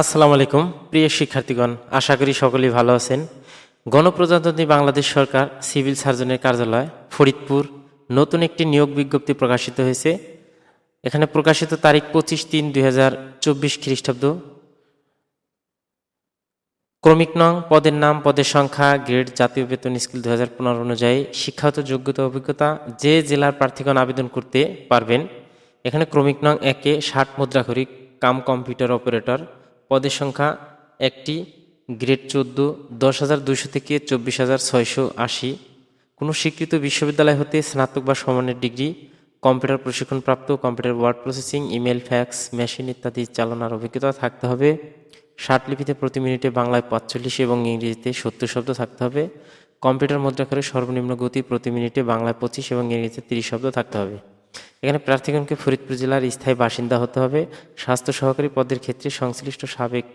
আসসালামু আলাইকুম, প্রিয় শিক্ষার্থীগণ, আশা করি সকলেই ভালো আছেন। গণপ্রজাতন্ত্রী বাংলাদেশ সরকার সিভিল সার্জনের কার্যালয়, ফরিদপুর, নতুন একটি নিয়োগ বিজ্ঞপ্তি প্রকাশিত হয়েছে। এখানে প্রকাশিত তারিখ পঁচিশ তিন দুই হাজার চব্বিশ খ্রিস্টাব্দ। ক্রমিক নং, পদের নাম, পদের সংখ্যা, গ্রেড, জাতীয় বেতন, স্কিল দু হাজার পনেরো অনুযায়ী শিক্ষাগত যোগ্যতা, অভিজ্ঞতা যে জেলার প্রার্থীগণ আবেদন করতে পারবেন। এখানে ক্রমিক নং একে ষাট মুদ্রাখরি কাম কম্পিউটার অপারেটর পদের সংখ্যা একটি, গ্রেড চোদ্দ, দশ হাজার দুশো থেকে চব্বিশ হাজার ছয়শো আশি। কোনো স্বীকৃত বিশ্ববিদ্যালয় হতে স্নাতক বা সমানের ডিগ্রি, কম্পিউটার প্রশিক্ষণপ্রাপ্ত, computer word processing, email, fax, machine ইত্যাদি চালানোর অভিজ্ঞতা থাকতে হবে। লিপিতে প্রতি মিনিটে বাংলায় পাঁচচল্লিশ এবং ইংরেজিতে সত্তর শব্দ থাকতে হবে। কম্পিউটার মুদ্রাক্ষরে সর্বনিম্ন গতি প্রতি মিনিটে বাংলায় পঁচিশ এবং ইংরেজিতে তিরিশ শব্দ থাকতে হবে। এখানে প্রার্থীগণকে ফরিদপুর জেলার স্থায়ী বাসিন্দা হতে হবে। স্বাস্থ্য সহকারী পদের ক্ষেত্রে সংশ্লিষ্ট সাবেক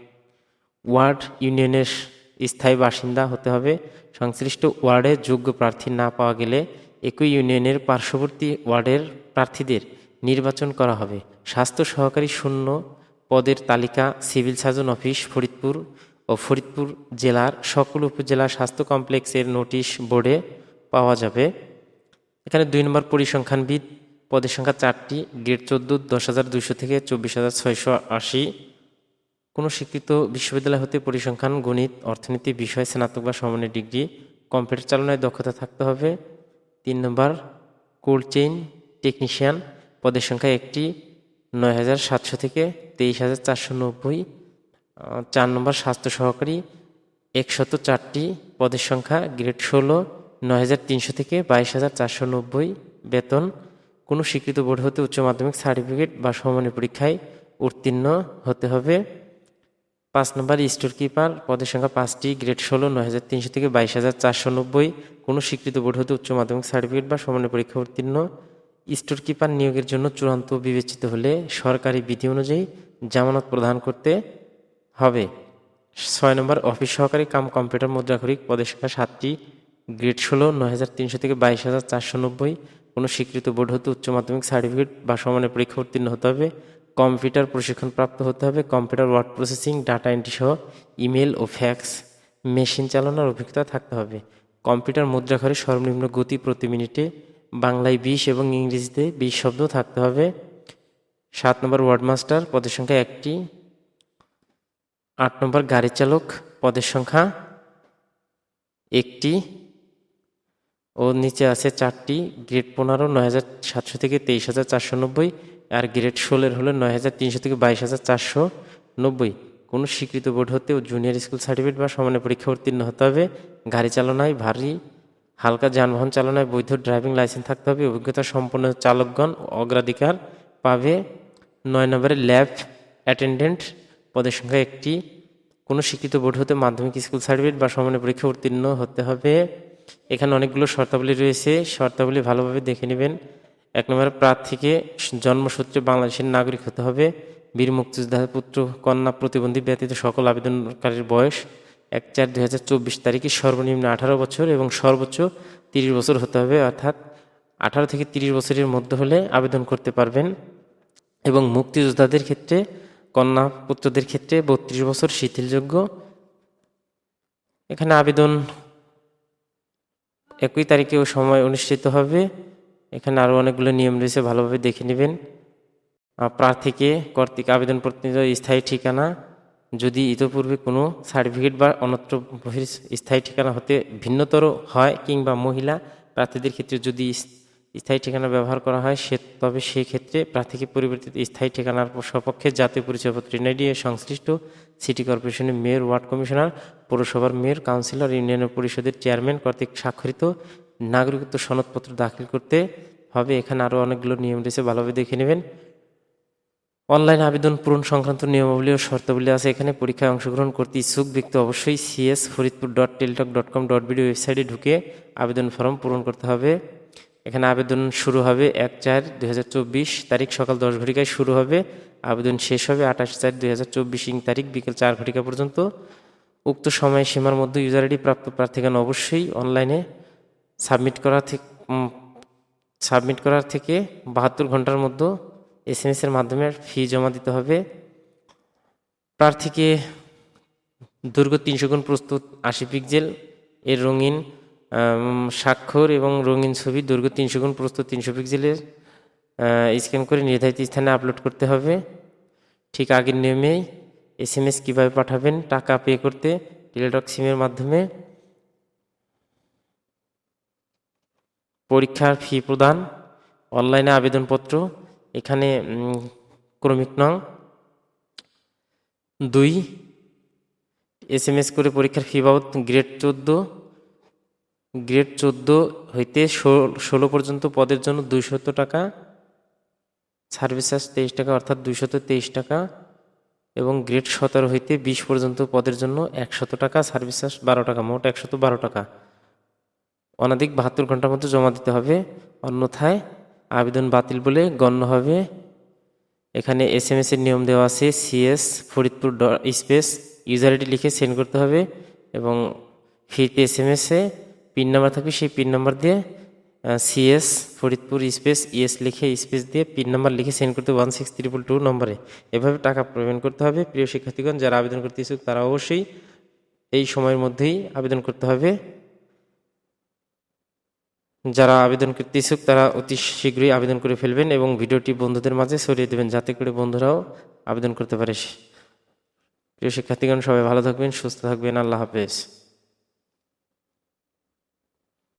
ওয়ার্ড ইউনিয়নের স্থায়ী বাসিন্দা হতে হবে। সংশ্লিষ্ট ওয়ার্ডে যোগ্য প্রার্থী না পাওয়া গেলে একই ইউনিয়নের পার্শ্ববর্তী ওয়ার্ডের প্রার্থীদের নির্বাচন করা হবে। স্বাস্থ্য সহকারী শূন্য পদের তালিকা সিভিল সার্জন অফিস ফরিদপুর ও ফরিদপুর জেলার সকল উপজেলা স্বাস্থ্য কমপ্লেক্সের নোটিশ বোর্ডে পাওয়া যাবে। এখানে দুই নম্বর পরিসংখ্যানবিদ পদের সংখ্যা চারটি, গ্রেড চোদ্দ দশ হাজার দুশো থেকে চব্বিশ হাজার ছয়শো আশি। কোনো স্বীকৃত বিশ্ববিদ্যালয় হতে পরিসংখ্যান, গণিত, অর্থনীতি, বিষয়, স্নাতক বা সমানের ডিগ্রি, কম্পিউটার চালনায় দক্ষতা থাকতে হবে। তিন নম্বর, কোল্ড চেইন, টেকনিশিয়ান, পদের সংখ্যা একটি নয় হাজার সাতশো থেকে তেইশ হাজার চারশো নব্বই। চার নম্বর, স্বাস্থ্য সহকারী, একশত চারটি, পদের সংখ্যা গ্রেড ষোলো নয় হাজার তিনশো থেকে বাইশ হাজার চারশো নব্বই। বেতন কোনো স্বীকৃত বোর্ড হতে উচ্চ মাধ্যমিক সার্টিফিকেট বা সমমানের পরীক্ষায় উত্তীর্ণ হতে হবে। পাঁচ নম্বর, স্টোর কিপার, পদের সংখ্যা পাঁচটি, গ্রেড ষোলো, নয় হাজার তিনশো থেকে বাইশ হাজার চারশো নব্বই। কোনো স্বীকৃত বোর্ড হতে উচ্চ মাধ্যমিক সার্টিফিকেট বা সমানের পরীক্ষা উত্তীর্ণ। স্টোর কিপার নিয়োগের জন্য চূড়ান্ত বিবেচিত হলে সরকারি বিধি অনুযায়ী জামানত প্রদান করতে হবে। ছয় নম্বর, অফিস সহকারী কাম কম্পিউটার মুদ্রাখরিক পদের সংখ্যা সাতটি, গ্রেড ষোলো, নয় হাজার তিনশো থেকে বাইশ হাজার চারশো নব্বই। কোনো স্বীকৃত বোর্ড হতে উচ্চ মাধ্যমিক সার্টিফিকেট বা সমানের পরীক্ষা উত্তীর্ণ হতে হবে। কম্পিউটার প্রশিক্ষণপ্রাপ্ত হতে হবে। Computer word processing, data entry সহ ইমেল ও ফ্যাক্স, মেশিন চালানোর অভিজ্ঞতা থাকতে হবে। কম্পিউটার মুদ্রাঘরে সর্বনিম্ন গতি প্রতি মিনিটে বাংলায় বিশ এবং ইংরেজিতে বিশ শব্দ থাকতে হবে। সাত নম্বর ওয়ার্ড মাস্টার পদের সংখ্যা একটি। আট নম্বর গাড়ি চালক, পদের সংখ্যা একটি। ও নিচে আছে চারটি গ্রেড পনেরো নয় হাজার সাতশো থেকে তেইশ হাজার চারশো নব্বই আর গ্রেড ষোলোর হলো নয় হাজার তিনশো থেকে বাইশ হাজার চারশো নব্বই। কোনো স্বীকৃত বোর্ড হতে ও জুনিয়র স্কুল সার্টিফিকেট বা সমানের পরীক্ষা উত্তীর্ণ হতে হবে। গাড়ি চালনায় ভারী, হালকা যানবাহন চালনায় বৈধ ড্রাইভিং লাইসেন্স থাকতে হবে। অভিজ্ঞতা সম্পন্ন চালকগণ অগ্রাধিকার পাবে। নয় নম্বরে ল্যাব অ্যাটেন্ডেন্ট পদের সংখ্যা একটি। কোনো শিক্ষিত বোর্ড হতে মাধ্যমিক স্কুল সার্টিফিকেট বা সমানের পরীক্ষা উত্তীর্ণ হতে হবে। এখানে অনেকগুলো শর্তাবলী রয়েছে। শর্তাবলী ভালোভাবে দেখে নেবেন। এক নম্বর, প্রার্থীকে জন্মসূত্রে বাংলাদেশের নাগরিক হতে হবে। বীর মুক্তিযোদ্ধার পুত্র, কন্যা, প্রতিবন্ধী ব্যতীত সকল আবেদনকারীর বয়স এক চার দুই হাজার চব্বিশ তারিখে সর্বনিম্ন আঠারো বছর এবং সর্বোচ্চ তিরিশ বছর হতে হবে। অর্থাৎ আঠারো থেকে তিরিশ বছরের মধ্যে হলে আবেদন করতে পারবেন। এবং মুক্তিযোদ্ধাদের ক্ষেত্রে, কন্যা পুত্রদের ক্ষেত্রে বত্রিশ বছর শিথিলযোগ্য। এখানে আবেদন একই তারিখে ও সময় অনুষ্ঠিত হবে। এখানে আরও অনেকগুলো নিয়ম রয়েছে, ভালোভাবে দেখে নেবেন। প্রার্থীকে কর্তৃক আবেদন প্রতিনিধি স্থায়ী ঠিকানা, যদি ইতোপূর্বে কোনো সার্টিফিকেট বা অন্যত্র স্থায়ী ঠিকানা হতে ভিন্নতর হয় কিংবা মহিলা প্রার্থীদের ক্ষেত্রে যদি স্থায়ী ঠিকানা ব্যবহার করা হয়, সে তবে সেই ক্ষেত্রে প্রার্থীকে পরিবর্তিত স্থায়ী ঠিকানার সপক্ষে জাতীয় পরিচয়পত্র এনআইডি এর সংশ্লিষ্ট সিটি কর্পোরেশনের মেয়র, ওয়ার্ড কমিশনার, পৌরসভার মেয়র, কাউন্সিলর, ইউনিয়ন পরিষদের চেয়ারম্যান কর্তৃক স্বাক্ষরিত নাগরিকত্ব সনদপত্র দাখিল করতে হবে। এখানে আরও অনেকগুলো নিয়ম রয়েছে, ভালোভাবে দেখে নেবেন। অনলাইন আবেদন পূরণ সংক্রান্ত নিয়মাবলী ও শর্তাবলী আছে। এখানে পরীক্ষায় অংশগ্রহণ করতে ইচ্ছুক ব্যক্তি অবশ্যই CS Faridpur dot Teletalk dot com dot BD ওয়েবসাইটে ঢুকে আবেদন ফর্ম পূরণ করতে হবে। এখানে আবেদন শুরু হবে এক চার দুই তারিখ সকাল দশ ঘটিকায় শুরু হবে। আবেদন শেষ হবে আঠাশ চার দুই হাজার চব্বিশ ইং তারিখ বিকেল চার ঘটিকা পর্যন্ত। উক্ত সময় সীমার মধ্যে ইউজার আইডি প্রাপ্ত প্রার্থীগণ অবশ্যই অনলাইনে সাবমিট করা থেকে সাবমিট করার থেকে বাহাত্তর ঘণ্টার মধ্যে এস এম এসের মাধ্যমে ফি জমা দিতে হবে। প্রার্থীকে দুর্গ তিনশো গুণ প্রস্তুত আশি পিকজেল এর রঙিন স্বাক্ষর এবং রঙিন ছবি, দৈর্ঘ্য তিনশো গুণ প্রস্তুত তিনশো পিক্সেলের স্ক্যান করে নির্ধারিত স্থানে আপলোড করতে হবে। ঠিক আগের নিয়মেই এস এম এস কীভাবে পাঠাবেন, টাকা পে করতে টেলিটক সিমের মাধ্যমে। পরীক্ষার ফি প্রদান অনলাইনে আবেদনপত্র, এখানে ক্রমিক নং। দুই এস এম এস করে পরীক্ষার ফি বাবদ গ্রেড চোদ্দ গ্রেড চোদ্দ হইতে ষোল- পর্যন্ত পদের জন্য দুইশত টাকা সার্ভিস চার্জ তেইশ টাকা, অর্থাৎ দুইশত তেইশ টাকা, এবং গ্রেড সতেরো হইতে বিশ পর্যন্ত পদের জন্য একশত টাকা সার্ভিস চার্জ বারো টাকা, মোট একশত বারো টাকা। অনাধিক বাহাত্তর ঘণ্টার মধ্যে জমা দিতে হবে, অন্যথায় আবেদন বাতিল বলে গণ্য হবে। এখানে এস এম এর নিয়ম দেওয়া আছে CS Faridpur space user ID লিখে সেন্ড করতে হবে, এবং ফিরতে এস এম এসে পিন নাম্বার থাকবে, সেই পিন নাম্বার দিয়ে সিএস ফরিদপুর স্পেস ইএস লিখে স্পেস দিয়ে পিন নাম্বার লিখে সেন্ড করতে ওয়ান সিক্স ট্রিপল টু নম্বরে। এভাবে টাকা পেমেন্ট করতে হবে। প্রিয় শিক্ষার্থীগণ, যারা আবেদন করতে ইচ্ছুক, তারা অবশ্যই এই সময়ের মধ্যেই আবেদন করতে হবে। যারা আবেদন করতে ইচ্ছুক, তারা অতি শীঘ্রই আবেদন করে ফেলবেন এবং ভিডিওটি বন্ধুদের মাঝে ছড়িয়ে দেবেন, যাতে করে বন্ধুরাও আবেদন করতে পারে। প্রিয় শিক্ষার্থীগণ, সবাই ভালো থাকবেন, সুস্থ থাকবেন। আল্লাহ হাফেজ।